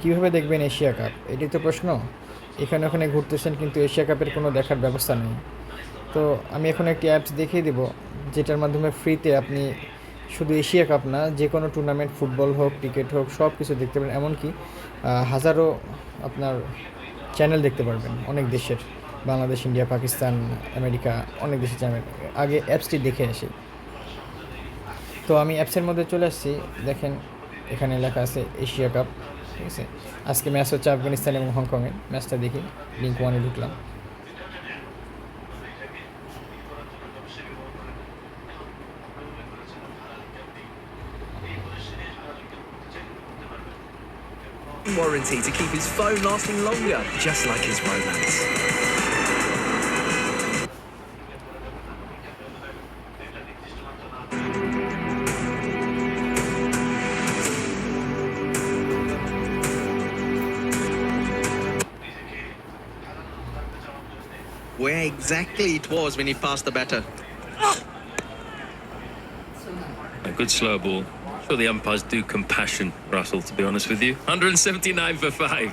কীভাবে দেখবেন Asia cup? এটাই তো প্রশ্ন। এখানে ওখানে ঘুরতেছেন কিন্তু এশিয়া কাপের কোনো দেখার ব্যবস্থা নেই। তো আমি এখন একটি অ্যাপস দেখিয়ে দেব, যেটার মাধ্যমে ফ্রিতে আপনি শুধু এশিয়া কাপ না, যে কোনো টুর্নামেন্ট ফুটবল হোক ক্রিকেট হোক সব কিছু দেখতে পারেন। এমনকি হাজারো আপনার চ্যানেল দেখতে পারবেন। অনেক দেশের, বাংলাদেশ, ইন্ডিয়া, পাকিস্তান, আমেরিকা, অনেক দেশের চ্যানেল আগে অ্যাপসটি দেখে আসি। তো আমি অ্যাপসের মধ্যে চলে আসছি। দেখেন, এখানে লেখা আছে এশিয়া কাপ। ঠিক আছে আজকে ম্যাচ হচ্ছে আফগানিস্তান এবং হংকংয়ের ম্যাচটা দেখি লিঙ্ক ওয়ানে ঢুকলাম warranty to keep his phone lasting longer, just like his romance. Where exactly it was when he passed the batter. A good slow ball. Sure, the umpires do compassion, Russell, to be honest with you. 179 for five.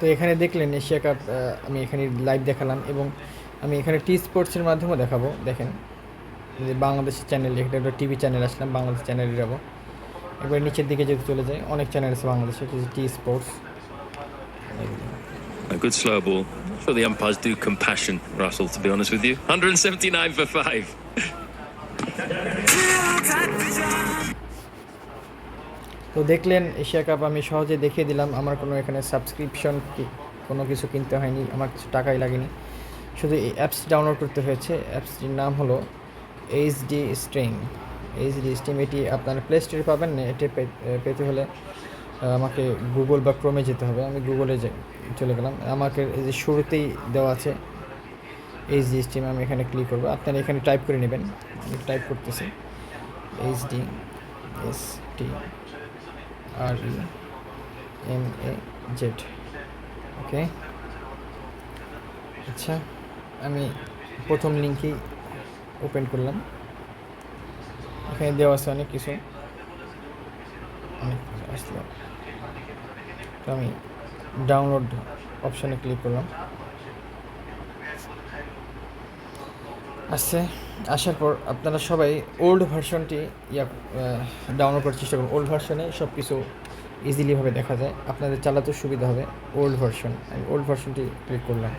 তো এখানে দেখলেন Asia cup আহ, আমি এখানে live দেখালাম এবং আমি এখানে টি স্পোর্টসের মাধ্যমে দেখাবো দেখেন যে বাংলাদেশের চ্যানেল এখানে একটা টিভি চ্যানেল আসলাম বাংলাদেশ চ্যানেলে যাব এবার নিচের দিকে যদি চলে যায় অনেক চ্যানেল আছে বাংলাদেশে T sports A good slow ball. Sure, the umpires do compassion, Russell, to be honest with you. 179 for five. তো দেখলেন এশিয়া কাপ আমি সহজে দেখিয়ে দিলাম আমার কোনো এখানে সাবস্ক্রিপশন কোনো কিছু কিনতে হয়নি আমার কিছু টাকাই লাগেনি শুধু এই অ্যাপস ডাউনলোড করতে হয়েছে অ্যাপসটির নাম হলো H D stream H D stream এটি আপনার প্লে স্টোরে পাবেন না এটি পেতে হলে আমাকে গুগল বা ক্রোমে যেতে হবে। আমি গুগলে চলে গেলাম। আমাকে এই যে শুরুতেই দেওয়া আছে এইচ ডি স্ট্রিম আমি এখানে ক্লিক করব। আপনারা এখানে টাইপ করে নেবেন। আমি টাইপ করতেছি। H D S T R E M A Z okay আচ্ছা আমি প্রথম লিঙ্কেই ওপেন করলাম। এখানে দেওয়া আছে অনেক কিছু। অনেক কিছু আসলো। তো আমি ডাউনলোড অপশানে ক্লিক করলাম। আসছে আসার পর আপনারা সবাই ওল্ড ভার্সনটি ইয়া ডাউনলোড করার চেষ্টা করুন। ওল্ড ভার্সনে সব কিছু ইজিলিভাবে দেখা যায়। আপনাদের চালাতে সুবিধা হবে ওল্ড ভার্সন আমি ওল্ড ভার্সনটি ক্লিক করলাম।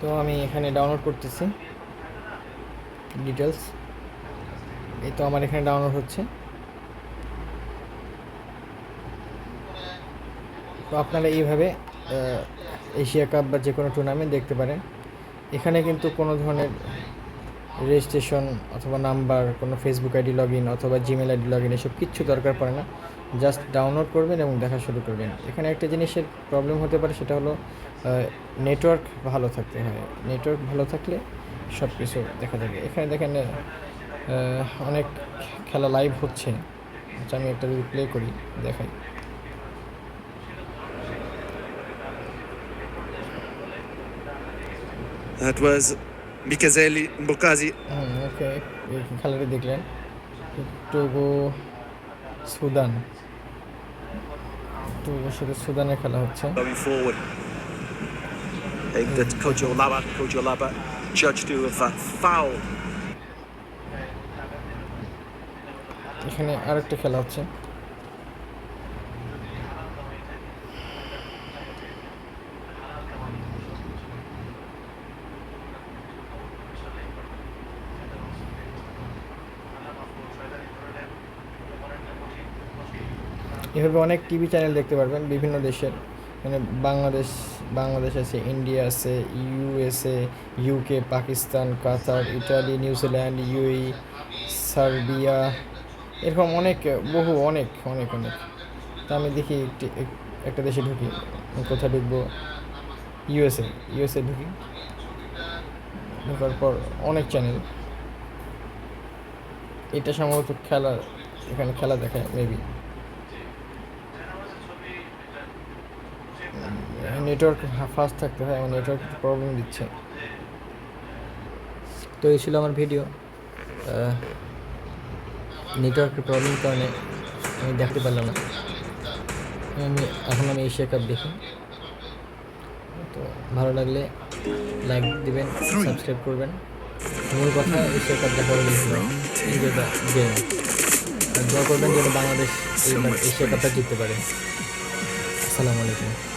তো আমি এখানে ডাউনলোড করতেছি। ডিটেলস এই তো আমার এখানে ডাউনলোড হচ্ছে। তো আপনারা এইভাবে এশিয়া কাপ বা যে কোনো টুর্নামেন্ট দেখতে পারেন। এখানে কিন্তু কোনো ধরনের রেজিস্ট্রেশন অথবা নাম্বার কোনো ফেসবুক আইডি লগ ইন অথবা জিমেল আইডি লগ ইন এসব কিচ্ছু দরকার পড়ে না। জাস্ট ডাউনলোড করবেন এবং দেখা শুরু করবেন। এখানে একটা জিনিসের প্রবলেম হতে পারে, সেটা হলো নেটওয়ার্ক ভালো থাকতে হয়। নেটওয়ার্ক ভালো থাকলে সব কিছু দেখা যাবে। এখানে দেখেন অনেক খেলা লাইভ হচ্ছে। আচ্ছা আমি একটা যদি প্লে করি, দেখাই। That was Mikazeli Mbokazi হুম ওকে এই খেলাটি দেখলেন টোগো সুদান টোগোর সাথে সুদানের খেলা হচ্ছে going forward. I think that Kojo Laba, Kojo Laba judged to have uh, foul. এখানে আরেকটা খেলা হচ্ছে এভাবে অনেক টিভি চ্যানেল দেখতে পারবেন, বিভিন্ন দেশের। মানে বাংলাদেশ বাংলাদেশ আছে ইন্ডিয়া আছে USA UK Pakistan Qatar Italy New Zealand UAE Serbia এরকম অনেক, বহু, অনেক অনেক অনেক। তা আমি দেখি একটি, এক- একটা দেশে ঢুকি, কোথায় ঢুকবো? ইউএসএ ইউএসএ ঢুকি। ঢোকার পর অনেক চ্যানেল এটা সম্ভবত খেলা এখানে খেলা দেখায় মেবি নেটওয়ার্ক ফাস্ট থাকতে হয় আমার নেটওয়ার্ক প্রবলেম দিচ্ছে। তো এই ছিল আমার ভিডিও নেটওয়ার্কের প্রবলেম কারণে আমি দেখতে পারলাম না। আমি এখন আমি এশিয়া কাপ দেখি। তো ভালো লাগলে লাইক দিবেন সাবস্ক্রাইব করবেন। মূল কথা এশিয়া কাপ দেখা হলে গেম আর দোয়া করবেন যেন বাংলাদেশ এশিয়া কাপটা জিততে পারে। আসসালামু আলাইকুম।